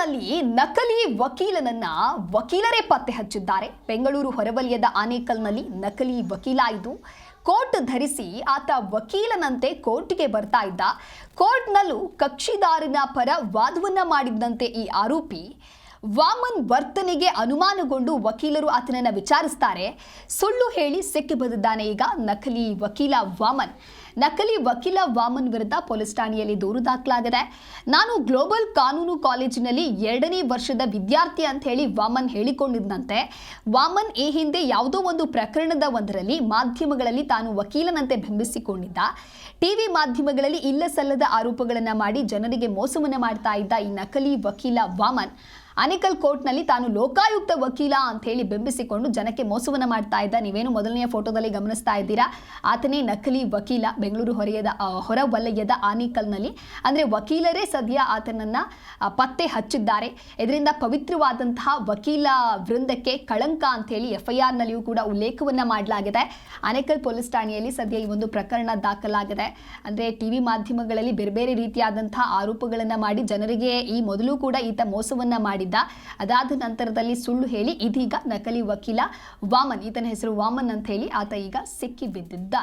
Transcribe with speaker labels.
Speaker 1: ಆನೇಕಲ್ನಲ್ಲಿ ನಕಲಿ ವಕೀಲನನ್ನ ವಕೀಲರೇ ಪತ್ತೆ ಹಚ್ಚಿದ್ದಾರೆ. ಬೆಂಗಳೂರು ಹೊರವಲಯದ ಆನೇಕಲ್ನಲ್ಲಿ ನಕಲಿ ವಕೀಲ ಇದು ಕೋರ್ಟ್ ಧರಿಸಿ ಆತ ವಕೀಲನಂತೆ ಕೋರ್ಟ್ಗೆ ಬರ್ತಾ ಇದ್ದ. ಕೋರ್ಟ್ನಲ್ಲೂ ಕಕ್ಷಿದಾರನ ಪರ ವಾದವನ್ನ ಮಾಡಿದ್ದಂತೆ ಈ ಆರೋಪಿ. ವಾಮನ್ ವರ್ತನೆಗೆ ಅನುಮಾನಗೊಂಡು ವಕೀಲರು ಆತನನ್ನ ವಿಚಾರಿಸ್ತಾರೆ. ಸುಳ್ಳು ಹೇಳಿ ಸಿಕ್ಕಿ ಬಂದಿದ್ದಾನೆ ಈಗ ನಕಲಿ ವಕೀಲ ವಾಮನ್. ನಕಲಿ ವಕೀಲ ವಾಮನ್ ವಿರುದ್ಧ ಪೊಲೀಸ್ ಠಾಣೆಯಲ್ಲಿ ದೂರು ದಾಖಲಾಗಿದೆ. ನಾನು ಗ್ಲೋಬಲ್ ಕಾನೂನು ಕಾಲೇಜಿನಲ್ಲಿ ಎರಡನೇ ವರ್ಷದ ವಿದ್ಯಾರ್ಥಿ ಅಂತ ಹೇಳಿ ವಾಮನ್ ಹೇಳಿಕೊಂಡಿದ್ದಂತೆ ವಾಮನ್ ಈ ಹಿಂದೆ ಯಾವುದೋ ಒಂದು ಪ್ರಕರಣದ ಒಂದರಲ್ಲಿ ಮಾಧ್ಯಮಗಳಲ್ಲಿ ತಾನು ವಕೀಲನಂತೆ ಬಿಂಬಿಸಿಕೊಂಡಿದ್ದ. ಟಿವಿ ಮಾಧ್ಯಮಗಳಲ್ಲಿ ಇಲ್ಲ ಸಲ್ಲದ ಆರೋಪಗಳನ್ನು ಮಾಡಿ ಜನರಿಗೆ ಮೋಸವನ್ನು ಮಾಡ್ತಾ ಇದ್ದ ಈ ನಕಲಿ ವಕೀಲ ವಾಮನ್. ಅನಿಕಲ್ ಕೋರ್ಟ್ನಲ್ಲಿ ತಾನು ಲೋಕಾಯುಕ್ತ ವಕೀಲ ಅಂತ ಹೇಳಿ ಬಿಂಬಿಸಿಕೊಂಡು ಜನಕ್ಕೆ ಮೋಸವನ್ನ ಮಾಡ್ತಾ ಇದ್ದ. ನೀವೇನು ಮೊದಲನೆಯ ಫೋಟೋದಲ್ಲಿ ಗಮನಿಸ್ತಾ ಇದ್ದೀರಾ? ಆತನೇ ನಕಲಿ ವಕೀಲ. ಬೆಂಗಳೂರು ಹೊರೆಯದ ಹೊರ ವಲಯದ ಆನೇಕಲ್ನಲ್ಲಿ. ಅಂದರೆ ವಕೀಲರೇ ಸದ್ಯ ಆತನನ್ನು ಪತ್ತೆ ಹಚ್ಚಿದ್ದಾರೆ. ಇದರಿಂದ ಪವಿತ್ರವಾದಂತಹ ವಕೀಲ ವೃಂದಕ್ಕೆ ಕಳಂಕ ಅಂತ ಹೇಳಿ ಎಫ್ ಐ ಆರ್ನಲ್ಲಿಯೂ ಕೂಡ ಉಲ್ಲೇಖವನ್ನು ಮಾಡಲಾಗಿದೆ. ಆನೇಕಲ್ ಪೊಲೀಸ್ ಠಾಣೆಯಲ್ಲಿ ಸದ್ಯ ಈ ಒಂದು ಪ್ರಕರಣ ದಾಖಲಾಗಿದೆ. ಅಂದರೆ ಟಿ ವಿ ಮಾಧ್ಯಮಗಳಲ್ಲಿ ಬೇರೆ ಬೇರೆ ರೀತಿಯಾದಂತಹ ಆರೋಪಗಳನ್ನು ಮಾಡಿ ಜನರಿಗೆ ಈ ಮೊದಲು ಕೂಡ ಈತ ಮೋಸವನ್ನು ಮಾಡಿದ್ದ. ಅದಾದ ನಂತರದಲ್ಲಿ ಸುಳ್ಳು ಹೇಳಿ ಇದೀಗ ನಕಲಿ ವಕೀಲ ವಾಮನ್, ಈತನ ಹೆಸರು ವಾಮನ್ ಅಂತ ಹೇಳಿ ಆತ ಈಗ ಸಿಕ್ಕಿ ಬಿದ್ದಿದ್ದ